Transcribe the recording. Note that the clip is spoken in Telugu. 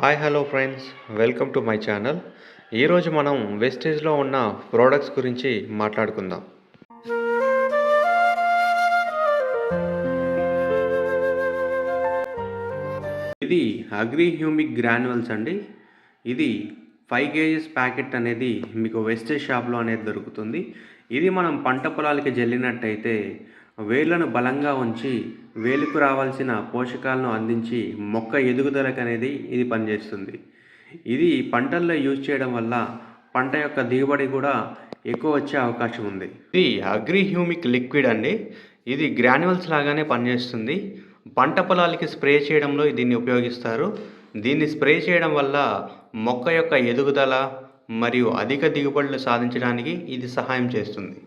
Hi hello friends welcome to my channel ఈరోజు మనం వెస్టేజ్లో ఉన్న ప్రోడక్ట్స్ గురించి మాట్లాడుకుందాం. ఇది అగ్రి హ్యూమిక్ గ్రాన్యువల్స్ అండి. ఇది ఫైవ్ కేజీస్ ప్యాకెట్ అనేది మీకు వెస్టేజ్ షాప్లో అనేది దొరుకుతుంది. ఇది మనం పంట పొలాలకి జల్లినట్టయితే వేళ్ళను బలంగా ఉంచి వేలుకు రావాల్సిన పోషకాలను అందించి మొక్క ఎదుగుదలకు అనేది ఇది పనిచేస్తుంది. ఇది పంటల్లో యూజ్ చేయడం వల్ల పంట యొక్క దిగుబడి కూడా ఎక్కువ వచ్చే అవకాశం ఉంది. ఇది అగ్రి హ్యూమిక్ లిక్విడ్ అండి. ఇది గ్రాన్యువల్స్ లాగానే పనిచేస్తుంది. పంట పొలాలకి స్ప్రే చేయడంలో దీన్ని ఉపయోగిస్తారు. దీన్ని స్ప్రే చేయడం వల్ల మొక్క యొక్క ఎదుగుదల మరియు అధిక దిగుబడులు సాధించడానికి ఇది సహాయం చేస్తుంది.